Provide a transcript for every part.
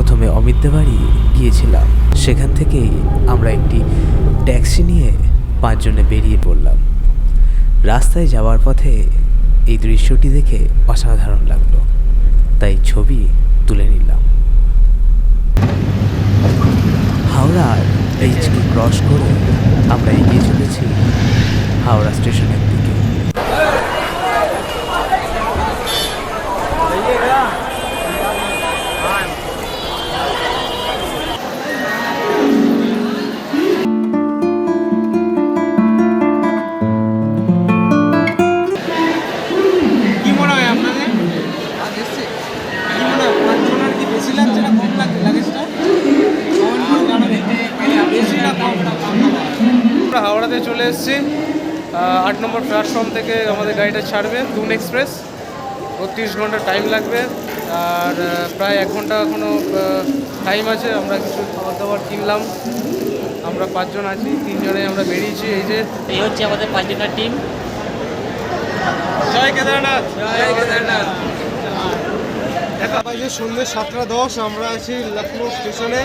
প্রথমে অমিতদের বাড়ি গিয়েছিলাম। সেখান থেকেই আমরা একটি ট্যাক্সি নিয়ে পাঁচজনে বেরিয়ে পড়লাম। রাস্তায় যাওয়ার পথে এই দৃশ্যটি দেখে অসাধারণ লাগল। তাই ছবি তুলে নিলাম। হাওড়ার ব্রিজকে ক্রস করে আমরা এগিয়ে চলেছি হাওড়া স্টেশনের দিকে। লাগছে না কম লাগছে লাগেজটা আমরা হাওড়াতে চলে এসেছি। আট নম্বর প্ল্যাটফর্ম থেকে আমাদের গাড়িটা ছাড়বে দুন এক্সপ্রেস বত্রিশ ঘণ্টা টাইম লাগবে। আর প্রায় এক ঘণ্টা এখনও টাইম আছে। আমরা কিছু খাবার দাবার কিনলাম। আমরা পাঁচজন আছি তিনজনে আমরা বেরিয়েছি। এই যে এই হচ্ছে আমাদের পাঁচজনের টিম জয় কেদারনাথ! জয় কেদারনাথ! দেখা বাজে সন্ধ্যে সাতটা দশ, আমরা আছি লখনৌ স্টেশনে।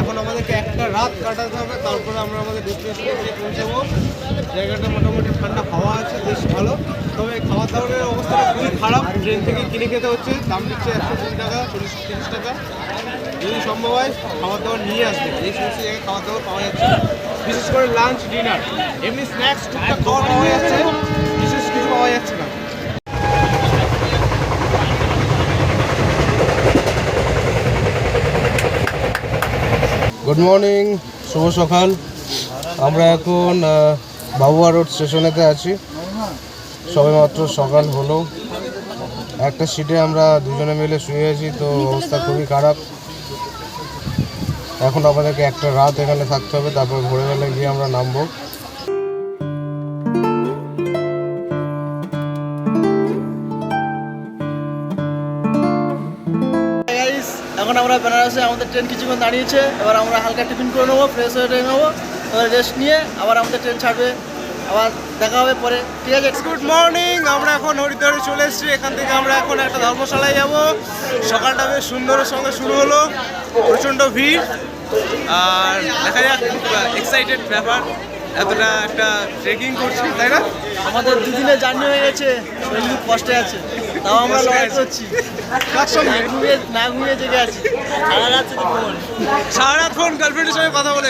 এখন আমাদেরকে একটা রাত কাটাতে হবে, তারপরে আমরা আমাদের ডেস্টিনেশনে পৌঁছাবো। জায়গাটা মোটামুটি ঠান্ডা, হাওয়া আছে, বেশ ভালো। তবে খাবার দাবারের অবস্থাটা খুবই খারাপ। ট্রেন থেকে কিনে খেতে হচ্ছে, দাম দিচ্ছে একশো কুড়ি টাকা, চল্লিশ তিরিশ টাকা। যদি সম্ভব হয় খাবার দাবার নিয়ে আসবে। এই সমস্ত জায়গায় খাবার দাবার পাওয়া যাচ্ছে। বিশেষ করে লাঞ্চ ডিনার এমনি স্ন্যাক্স টুকটাক খাওয়া পাওয়া যাচ্ছে। বিশেষ কিছু পাওয়া যাচ্ছে না গুড মর্নিং শুভ সকাল। আমরা এখন বাবুয়া রোড স্টেশনেতে আছি। সবেমাত্র সকাল হলো। একটা সিটে আমরা দুজনে মিলে শুয়ে আছি, তো অবস্থা খুবই খারাপ। এখন আমাদেরকে একটা রাত এখানে থাকতে হবে, তারপর ভোরবেলা গিয়ে আমরা নামবো। আমরা বেনারসে আমাদের ট্রেন কিছুক্ষণ দাঁড়িয়েছে, এবার আমরা হালকা টিফিন করে নেব ফ্রেশ হয়ে ট্রেন নেব এবার রেস্ট নিয়ে আবার আমাদের ট্রেন ছাড়বে, আবার দেখা হবে পরে। ঠিক আছে? গুড মর্নিং আমরা এখন হরিদ্বারে চলে এসেছি, এখান থেকে আমরা এখন একটা ধর্মশালায় যাব। সকালটা বেশ সুন্দরের সঙ্গে শুরু হলো, প্রচণ্ড ভিড়, আর দেখা যাক এক্সাইটেড ব্যাপার। এতটা একটা ট্রেকিং করছি তাই না? আমাদের দুদিনের জার্নি হয়ে গেছে শরীর খুব কষ্টে আছে তাও আমরা লড়াই করছি। ঘুমিয়ে না ঘুমিয়ে জেগে আছি। সারা রাত ঘুমোন সারা রাত ফোন গার্লফ্রেন্ডের সঙ্গে কথা বলে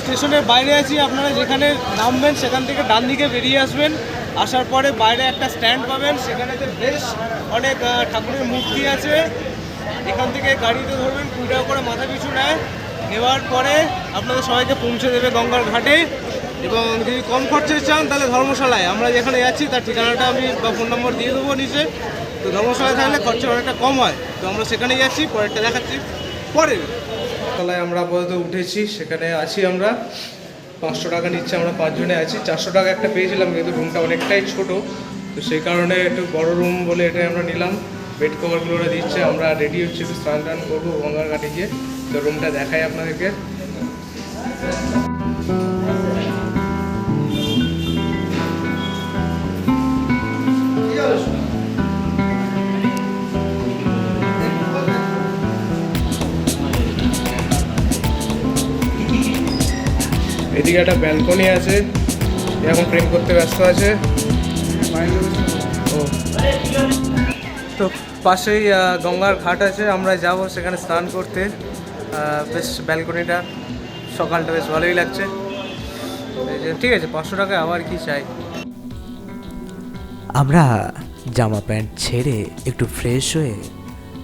স্টেশনের বাইরে আছি আপনারা যেখানে নামবেন সেখান থেকে ডান দিকে বেরিয়ে আসবেন। আসার পরে বাইরে একটা স্ট্যান্ড পাবেন, সেখানে বেশ অনেক ঠাকুরের মূর্তি আছে। এখান থেকে গাড়িতে ধরবেন কুড়ি টাকা করে মাথা পিছু নেয়। নেওয়ার পরে আপনাদের সবাইকে পৌঁছে দেবে গঙ্গার ঘাটে। এবং যদি কম খরচে চান, তাহলে ধর্মশালায়। আমরা যেখানে যাচ্ছি তার ঠিকানাটা আমি বা ফোন নম্বর দিয়ে দেবো নিচে। তো ধর্মশালায় থাকলে খরচা অনেকটা কম হয়। তো আমরা সেখানে যাচ্ছি, পরেরটা দেখাচ্ছি। পরে তলায় আমরা আপাতত উঠেছি, সেখানে আছি আমরা। পাঁচশো টাকা নিচ্ছে, আমরা পাঁচজনে আছি। চারশো টাকা একটা পেয়েছিলাম, কিন্তু রুমটা অনেকটাই ছোটো। তো সেই কারণে একটু বড় রুম বলে এটাই আমরা নিলাম। বেড কভারগুলো ওরা দিচ্ছে, আমরা রেডি হচ্ছি একটু স্নান টান করব গঙ্গার ঘাটে গিয়ে। তো রুমটা দেখাই আপনাদেরকে। একটা ব্যালকনি আছে। এখন প্রেম করতে ব্যস্ত আছে। ও। তো পাশেই গঙ্গার ঘাট আছে। আমরা যাব সেখানে স্নান করতে। বেশ ব্যালকনিটা সকালটা বেশ ভালোই লাগছে। ঠিক আছে, পাঁচশো টাকা আবার কি চাই? আমরা জামা প্যান্ট ছেড়ে একটু ফ্রেশ হয়ে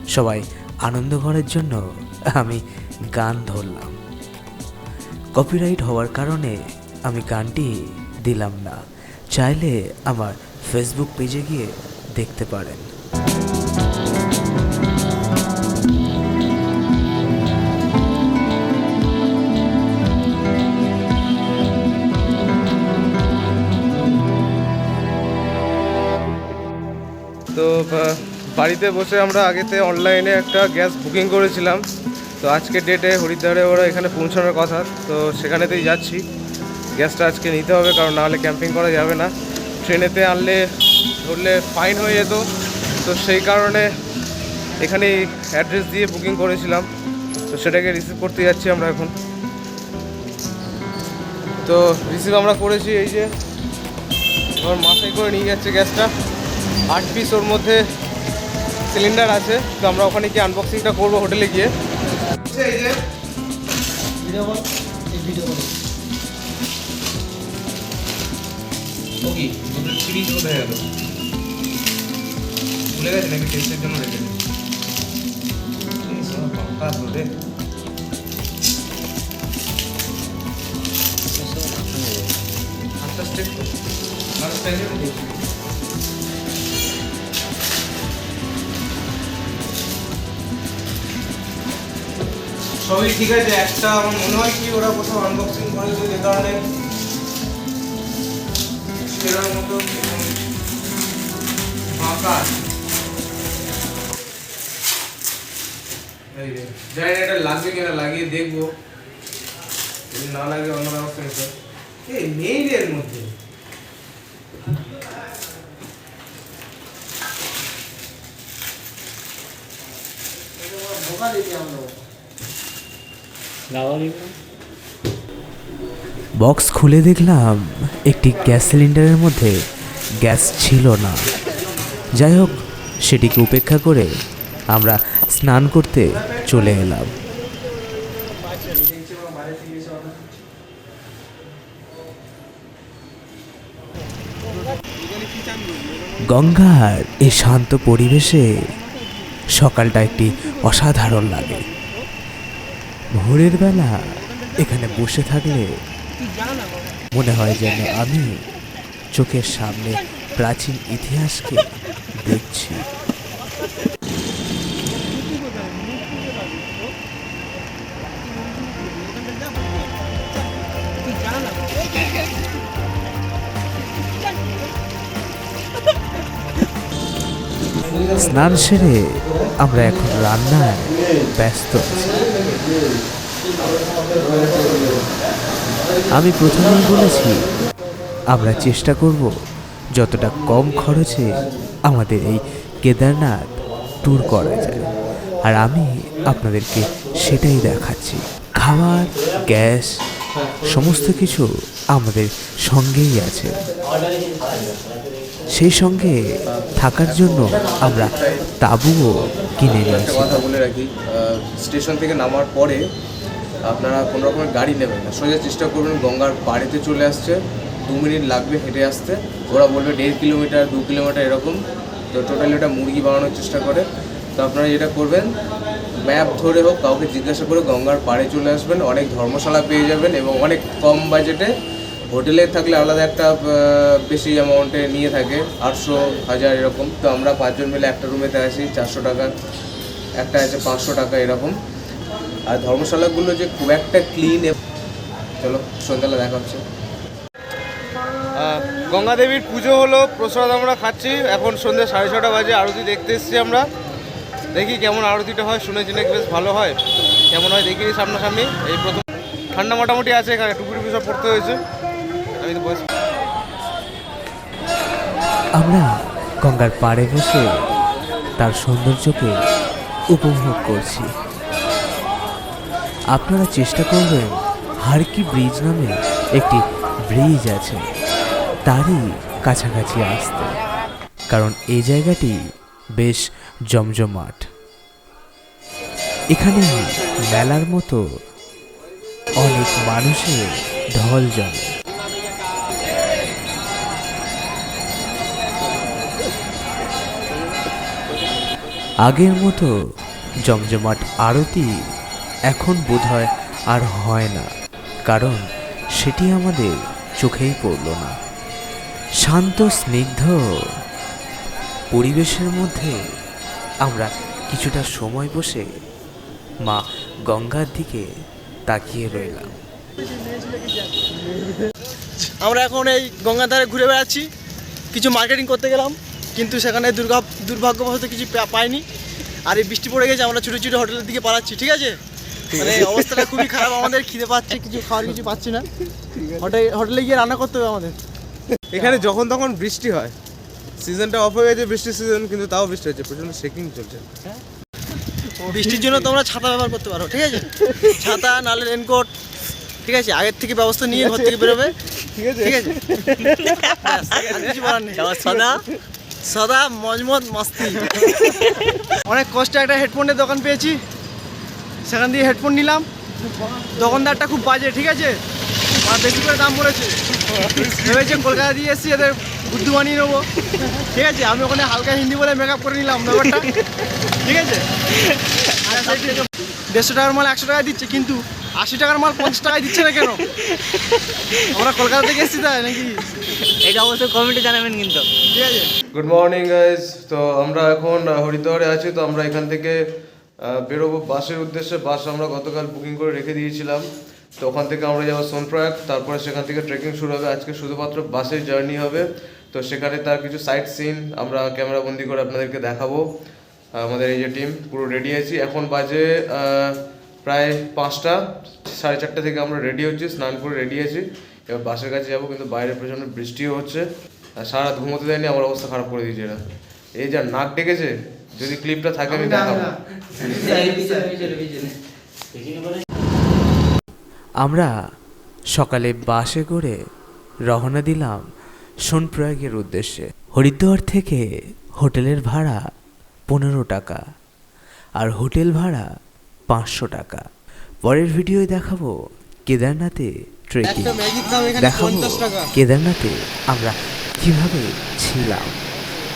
সবাই আনন্দ করার জন্য আমি গান ধরলাম। কপিরাইট হওয়ার কারণে আমি গানটি দিলাম না। চাইলে আমার ফেসবুক পেজে গিয়ে দেখতে পারেন। তো বাড়িতে বসে আমরা আগেতে অনলাইনে একটা গ্যাস বুকিং করেছিলাম। তো আজকের ডেটে হরিদ্বারে ওরা এখানে পৌঁছানোর কথা, তো সেখানেতেই যাচ্ছি। গ্যাসটা আজকে নিতে হবে, কারণ নাহলে ক্যাম্পিং করা যাবে না। ট্রেনেতে আনলে, ধরলে ফাইন হয়ে যেত। তো সেই কারণে এখানে অ্যাড্রেস দিয়ে বুকিং করেছিলাম। তো সেটাকে রিসিভ করতে যাচ্ছি আমরা এখন। তো রিসিভ আমরা করেছি এই যে আমার মাথায় করে নিয়ে যাচ্ছে গ্যাসটা আট পিস ওর মধ্যে সিলিন্ডার আছে, তো আমরা ওখানে গিয়ে আনবক্সিংটা করব হোটেলে গিয়ে। এই যে। ভিডিও বল এই ভিডিও বল ওকে দুটো সিরিজ কোথায় গেল। ভুলে গেছে নাকি টেস্টের জন্য রেখে রে। আস্তে আস্তে আস্তে আস্তে সবই ঠিক আছে, একটা আমার মনে হয় কি ওরা কোথাও আনবক্সিং করেছে যে কারণে মতো এটা লাগবে লাগিয়ে দেখব। যদি না লাগে মধ্যে। বোকা বক্স খুলে দেখলাম একটি গ্যাস সিলিন্ডারের মধ্যে গ্যাস ছিল না। যাই হোক, সেটিকে উপেক্ষা করে আমরা স্নান করতে চলে এলাম। গঙ্গার এই শান্ত পরিবেশে সকালটা একটি অসাধারণ লাগে। ভোরের বেলা এখানে বসে থাকলে মনে হয় যেন আমি চোখের সামনে প্রাচীন ইতিহাসকে দেখছি। স্নান সেরে আমরা এখন রান্নায় ব্যস্ত আছি। আমি প্রথমেই বলেছি, আমরা চেষ্টা করব যতটা কম খরচে আমাদের এই কেদারনাথ ট্যুর করা যায়। আর আমি আপনাদেরকে সেটাই দেখাচ্ছি। খাবার, গ্যাস, সমস্ত কিছু আমাদের সঙ্গেই আছে। সেই সঙ্গে থাকার জন্য আমরা তাঁবুও কিনে একটা নিয়েছি। কথা বলে রাখি স্টেশন থেকে নামার পরে আপনারা কোনো রকমের গাড়ি নেবেন না। সোজা চেষ্টা করবেন গঙ্গার পাড়েতে চলে আসছে দু মিনিট লাগবে হেঁটে আসতে। ওরা বলবে দেড় কিলোমিটার দু কিলোমিটার এরকম। তো টোটালি ওটা মুরগি বানানোর চেষ্টা করে। তো আপনারা যেটা করবেন ম্যাপ ধরে হোক কাউকে জিজ্ঞাসা করে গঙ্গার পাড়ে চলে আসবেন। অনেক ধর্মশালা পেয়ে যাবেন এবং অনেক কম বাজেটে হোটেলে থাকলে আলাদা একটা বেশি অ্যামাউন্টে নিয়ে থাকে, আটশো, হাজার এরকম। তো আমরা পাঁচজন মিলে একটা রুমেতে আছি চারশো টাকা, একটা আছে পাঁচশো টাকা এরকম। আর ধর্মশালাগুলো যে খুব একটা ক্লিন চলো সন্ধ্যাবেলা দেখা হচ্ছে। গঙ্গা দেবীর পুজো হলো, প্রসাদ আমরা খাচ্ছি। এখন সন্ধ্যে সাড়ে ছটা বাজে, আরতি দেখতে এসেছি আমরা। দেখি কেমন আরতিটা হয়, শুনেছি নাকি বেশ ভালো হয়। কেমন হয়, দেখিনি সামনাসামনি। এই প্রথম ঠান্ডা মোটামুটি আছে, এখানে টুকুরি সব পড়তে হয়েছে। আমরা গঙ্গার পাড়ে বসে তার সৌন্দর্যকে উপভোগ করছি। আপনারা চেষ্টা করবেন হারকি ব্রিজ নামে একটি ব্রিজ আছে, তারই কাছাকাছি আসতে। কারণ এই জায়গাটি বেশ জমজমাট। এখানে মেলার মতো অনেক মানুষের ঢল জমে। আগের মতো জমজমাট আরতি এখন বোধহয় আর হয় না, কারণ সেটি আমাদের চোখেই পড়ল না। শান্ত, স্নিগ্ধ পরিবেশের মধ্যে আমরা কিছুটা সময় বসে মা গঙ্গার দিকে তাকিয়ে রইলাম। আমরা এখন এই গঙ্গার ধারে ঘুরে বেড়াচ্ছি, কিছু মার্কেটিং করতে গেলাম। কিন্তু সেখানে দুর্গা দুর্ভাগ্যবশত কিছু পাইনি। আর এই বৃষ্টি পড়ে গেছে আমরা ছোটো ছুটে হোটেলের দিকে পালাচ্ছি ঠিক আছে? মানে অবস্থাটা খুবই খারাপ আমাদের খিদে পাচ্ছে কিছু খাওয়ার কিছু পাচ্ছি না। হোটেল হোটেলে গিয়ে রান্না করতে হবে আমাদের। এখানে যখন তখন বৃষ্টি হয়। সিজনটা অফ হয়ে গেছে বৃষ্টির সিজন কিন্তু তাও বৃষ্টি হচ্ছে প্রচণ্ড শেকিং চলছে। বৃষ্টির জন্য তোমরা ছাতা ব্যবহার করতে পারো ঠিক আছে? ছাতা নালে রেনকোট ঠিক আছে? আগের থেকে ব্যবস্থা নিয়ে ঘর থেকে বেরোবে ঠিক আছে। ঠিক আছে? ব্যাস, কিছু বলার নেই। সদা সদা মজমত মাস্তি। অনেক কষ্টে একটা হেডফোনের দোকান পেয়েছি। সেখান দিয়ে হেডফোন নিলাম। দোকানদারটা খুব বাজে, ঠিক আছে? আর বেশি করে দাম বলেছে ভেবেছে কলকাতা দিয়ে এসেছি, এদের বুদ্ধু বানিয়ে নেব। ঠিক আছে, আমি ওখানে হালকা হিন্দি বলে মেকআপ করে নিলাম ব্যাপারটা। ঠিক আছে? দেড়শো টাকার মাল একশো টাকা দিচ্ছে, কিন্তু আশি টাকার মাল পঞ্চাশ টাকায় দিচ্ছে না কেন? আমরা কলকাতা থেকে এসেছি তাই নাকি? এটা অবশ্যই কমেন্টে জানাবেন কিন্তু। ঠিক আছে। গুড মর্নিং গাইজ তো আমরা এখন হরিদ্বারে আছি তো আমরা এখান থেকে বেরোবো বাসের উদ্দেশ্যে। বাস আমরা গতকাল বুকিং করে রেখে দিয়েছিলাম। তো ওখান থেকে আমরা যাব সোনপ্রয়াগ তারপরে সেখান থেকে ট্রেকিং শুরু হবে। আজকে শুধুমাত্র বাসের জার্নি হবে। তো সেখানে তার কিছু সাইট সিন আমরা ক্যামেরা বন্দি করে আপনাদেরকে দেখাবো। আমাদের এই যে টিম পুরো রেডি আছি। এখন বাজে আহ, প্রায় পাঁচটা সাড়ে চারটে থেকে আমরা রেডি হচ্ছি স্নান করে রেডি আছি। এবার বাসের কাছে যাব কিন্তু বাইরে প্রচণ্ড বৃষ্টিও হচ্ছে। আর সারা ঘুমোতে দেয়নি আমার অবস্থা খারাপ করে দিয়েছে এরা। এই যা নাক ডেকেছে যদি ক্লিপটা থাকে আমি দেখাবো। আমরা সকালে বাসে করে রওনা দিলাম সোনপ্রয়াগের উদ্দেশ্যে। হরিদ্বার থেকে হোটেলের ভাড়া পনেরো টাকা। আর হোটেল ভাড়া পাঁচশো টাকা। পরের ভিডিওয়ে দেখাবো কেদারনাথে ট্রেকিং দেখাবো কেদারনাথে আমরা কীভাবে ছিলাম।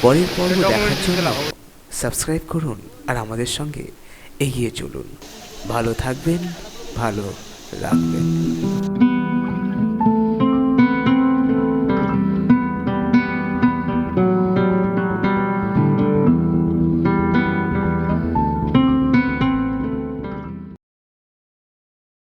পরের পর্ব দেখার জন্য সাবস্ক্রাইব করুন আর আমাদের সঙ্গে এগিয়ে চলুন। ভালো থাকবেন ভালো রাখবেন।